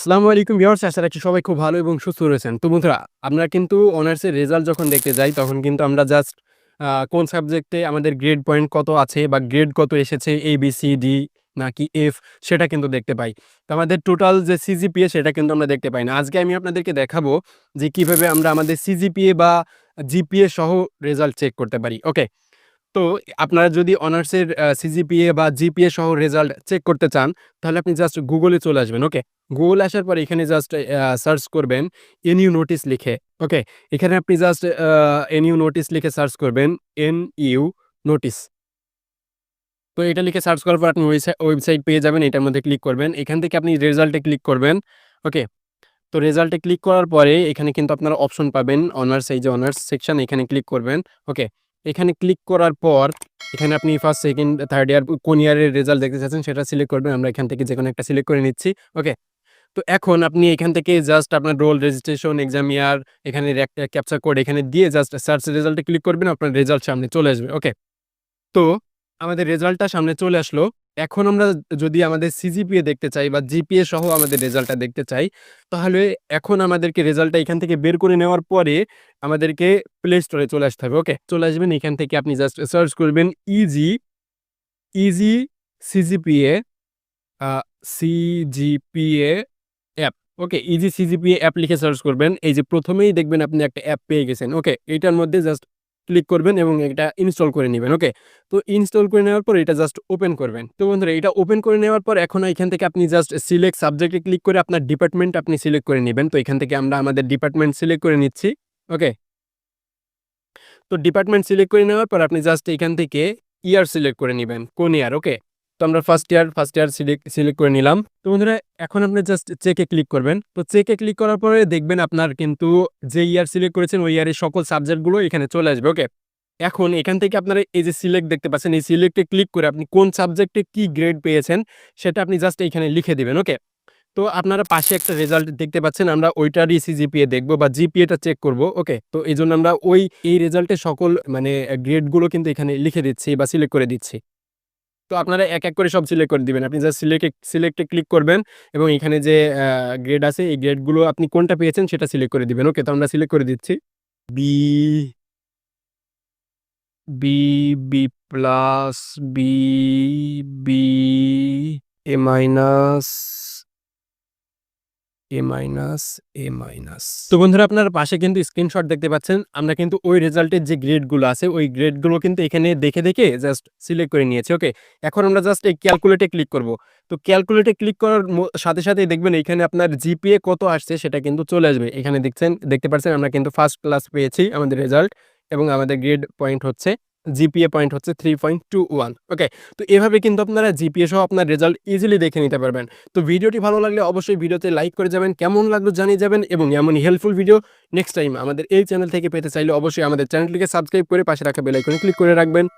আসসালামু আলাইকুম ভিউয়ার্স, আশা রাখছি সবাই খুব ভালো এবং সুস্থ রয়েছেন। তো বন্ধুরা, আমরা কিন্তু অনার্সের রেজাল্ট যখন দেখতে যাই, তখন কিন্তু আমরা জাস্ট কোন সাবজেক্টে আমাদের গ্রেড পয়েন্ট কত আছে বা গ্রেড কত এসেছে এ বি সি ডি নাকি এফ সেটা কিন্তু দেখতে পাই। তো আমাদের টোটাল যে সিজিপিএ সেটা কিন্তু আমরা দেখতে পাই না। আজকে আমি আপনাদেরকে দেখাবো যে কীভাবে আমরা আমাদের সিজিপিএ বা জিপিএ সহ রেজাল্ট চেক করতে পারি। ওকে তো আপনারা যদি অনার্সের সিজিপিএ বা জিপিএ সহ রেজাল্ট চেক করতে চান, তাহলে আপনি জাস্ট গুগলে চলে আসবেন ওকে গুগল আসার পর এখানে জাস্ট সার্চ করবেন এনইউ নোটিস লিখে ওকে এখানে আপনি জাস্ট এনইউ নোটিস লিখে সার্চ করবেন এন ইউ নোটিস তো এটা লিখে সার্চ করার পর আপনি ওয়েবসাইট পেয়ে যাবেন, এটার মধ্যে ক্লিক করবেন। এখান থেকে আপনি রেজাল্টে ক্লিক করবেন ওকে তো রেজাল্টে ক্লিক করার পরে এখানে কিন্তু আপনারা অপশন পাবেন অনার্স এই যে অনার্স সেকশন এখানে ক্লিক করবেন ওকে এখানে ক্লিক করার পর, এখানে আপনি ফার্স্ট সেকেন্ড থার্ড ইয়ার কোন ইয়ারের রেজাল্ট দেখতে চাচ্ছেন সেটা সিলেক্ট করবেন। আমরা এখান থেকে যে কোনো একটা সিলেক্ট করে নিচ্ছি ওকে তো এখন আপনি এখান থেকে জাস্ট আপনার রোল রেজিস্ট্রেশন এক্সাম ইয়ার এখানে ক্যাপচার কোড এখানে দিয়ে জাস্ট সার্চ রেজাল্টে ক্লিক করবেন, আপনার রেজাল্ট সামনে চলে আসবে ওকে তো আমাদের রেজাল্টটা সামনে চলে আসলো। এখন আমরা যদি আমাদের সিজিপিএ দেখতে চাই বা জিপিএ সহ আমাদের রেজাল্টটা দেখতে চাই, তাহলে এখন আমাদেরকে রেজাল্টটা এখান থেকে বের করে নেওয়ার পরে আমাদেরকে প্লে স্টোরে চলে আসতে হবে ওকে চলে আসবেন, এখান থেকে আপনি জাস্ট সার্চ করবেন easy easy CGPA CGPA app okay easy CGPA app লিখে সার্চ করবেন। এই যে প্রথমেই দেখবেন আপনি একটা অ্যাপ পেয়ে গেছেন ওকে এইটার মধ্যে জাস্ট ক্লিক করবেন এবং এটা ইনস্টল করে নেবেন ওকে তো ইনস্টল করে নেওয়ার পর এটা জাস্ট ওপেন করবেন। তো বন্ধুরা, এটা ওপেন করে নেওয়ার পর এখন এখান থেকে আপনি জাস্ট সিলেক্ট সাবজেক্টে ক্লিক করে আপনার ডিপার্টমেন্ট আপনি সিলেক্ট করে নেবেন। তো এখান থেকে আমরা আমাদের ডিপার্টমেন্ট সিলেক্ট করে নিচ্ছি ওকে তো ডিপার্টমেন্ট সিলেক্ট করে নেওয়ার পর আপনি জাস্ট এখান থেকে ইয়ার সিলেক্ট করে নেবেন, কোন ইয়ার ওকে তো আমরা first year first year select select করে নিলাম। তো বন্ধুরা, এখন আপনি জাস্ট চেকে ক্লিক করবেন। তো চেকে ক্লিক করার পরে দেখবেন আপনার কিন্তু যে ইয়ার সিলেক্ট করেছেন, ওই ইয়ারের সকল সাবজেক্টগুলো এখানে চলে আসবে ওকে এখন এখান থেকে আপনারা এই যে সিলেক্ট দেখতে পাচ্ছেন, এই সিলেক্টে ক্লিক করে আপনি কোন সাবজেক্টে কি গ্রেড পেয়েছেন, সেটা আপনি জাস্ট এখানে লিখে দেবেন ওকে তো আপনারা পাশে একটা রেজাল্ট দেখতে পাচ্ছেন, আমরা ওইটারই সিজিপিএ দেখব বা জিপিএটা চেক করব ওকে তো এই আমরা ওই, এই রেজাল্টে সকল মানে গ্রেডগুলো কিন্তু এখানে লিখে দিচ্ছি বা সিলেক্ট করে দিচ্ছি। তো আপনারা এক এক করে সব সিলেক্ট করে দিবেন। আপনি জাস্ট সিলেক্টে সিলেক্টে ক্লিক করবেন এবং এখানে যে গ্রেড আছে, এই গ্রেডগুলো আপনি কোনটা পেয়েছেন সেটা সিলেক্ট করে দিবেন। ওকে তো আমরা সিলেক্ট করে দিচ্ছি। B B B plus B B A minus A minus A minus তো বন্ধুরা, আপনার পাশে কিন্তু স্ক্রিনশট দেখতে পাচ্ছেন। আমরা কিন্তু ওই রেজাল্টের যে গ্রেডগুলো আছে, ওই গ্রেডগুলো কিন্তু এখানে দেখে দেখে জাস্ট সিলেক্ট করে নিয়েছি ওকে এখন আমরা জাস্ট এই ক্যালকুলেটে ক্লিক করব। তো ক্যালকুলেটে ক্লিক করার সাথে সাথে দেখবেন এখানে আপনার জিপিএ কত আসছে সেটা কিন্তু চলে আসবে। এখানে দেখছেন, দেখতে পাচ্ছেন, আমরা কিন্তু ফার্স্ট ক্লাস পেয়েছি আমাদের রেজাল্ট এবং আমাদের গ্রেড পয়েন্ট হচ্ছে জিপিএ পয়েন্ট হচ্ছে three point two one okay তো এভাবে কিন্তু আপনারা জিপিএ সহ আপনার রেজাল্ট ইজিলি দেখে নিতে পারবেন। তো ভিডিওটি ভালো লাগলে অবশ্যই ভিডিওতে লাইক করে যাবেন, কেমন লাগল জানিয়ে যাবেন এবং এমনই হেল্পফুল ভিডিও নেক্সট টাইম আমাদের এই চ্যানেল থেকে পেতে চাইলে অবশ্যই আমাদের চ্যানেলটিকে সাবস্ক্রাইব করে পাশে রাখা বেলাইকনে ক্লিক করে রাখবেন।